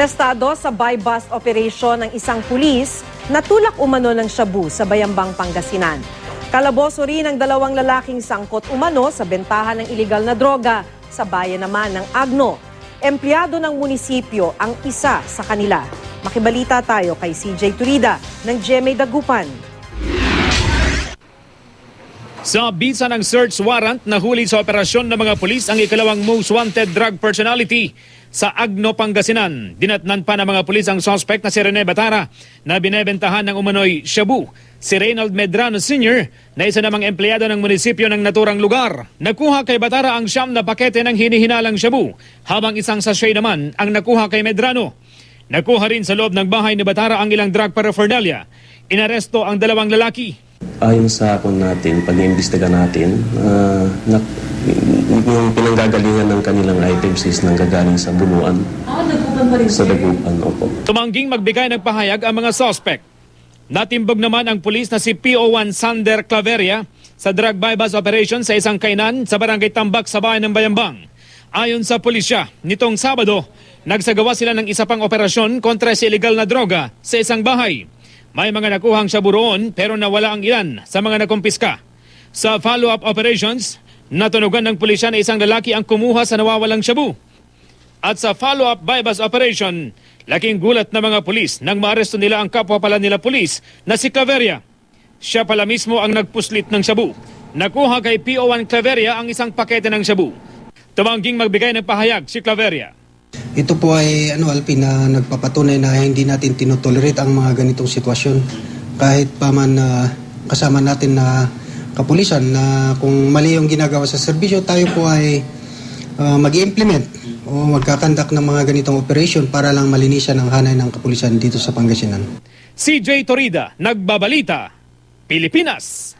Arestado sa buy-bust operation ng isang pulis na tulak umano ng shabu sa Bayambang, Pangasinan. Kalaboso rin ang dalawang lalaking sangkot umano sa bentahan ng iligal na droga sa bayan naman ng Agno. Empleyado ng munisipyo ang isa sa kanila. Makibalita tayo kay CJ Turida ng GMA Dagupan. Sa bisa ng search warrant, nahuli sa operasyon ng mga pulis ang ikalawang most wanted drug personality sa Agno, Pangasinan. Dinatnan pa ng mga pulis ang suspect na si Rene Batara na binebentahan ng umano'y shabu. Si Reynald Medrano Sr. na isa namang empleyado ng munisipyo ng naturang lugar. Nakuha kay Batara ang siyam na pakete ng hinihinalang shabu, habang isang sachet naman ang nakuha kay Medrano. Nakuha rin sa loob ng bahay ni Batara ang ilang drug paraphernalia. Inaresto ang dalawang lalaki. Ayon sa akon natin, pag-iimbestiga natin, ah, na, yung pinanggagalingan ng kanilang items is nanggagaling sa bunuan. Ah, nagpupan pa rin Sa dagupan, opo. Tumangging magbigay ng pahayag ang mga suspect. Natimbog naman ang pulis na si PO1 Sander Claveria sa drug buy-bust operation sa isang kainan sa barangay Tambak sa bayan ng Bayambang. Ayon sa pulisya, nitong Sabado, nagsagawa sila ng isa pang operasyon kontra sa illegal na droga sa isang bahay. May mga nakuhang shabu roon pero nawala ang ilan sa mga nakumpiska. Sa follow-up operations, natunugan ng pulisya na isang lalaki ang kumuha sa nawawalang shabu. At sa follow-up buy-bust operation, laking gulat na mga pulis nang maaresto nila ang kapwa pala nila pulis na si Claveria. Siya pala mismo ang nagpuslit ng shabu. Nakuha kay PO1 Claveria ang isang pakete ng shabu. Tumangging magbigay ng pahayag si Claveria. Ito po ay ano Alpin na nagpapatunay na hindi natin tinotolerate ang mga ganitong sitwasyon kahit pa man na kasama natin na kapulisan na kung mali yung ginagawa sa serbisyo tayo po ay uh, mag-implement o magkakandak ng mga ganitong operation para lang malinisan ang hanay ng kapulisan dito sa Pangasinan. CJ Torida, Nagbabalita, Pilipinas.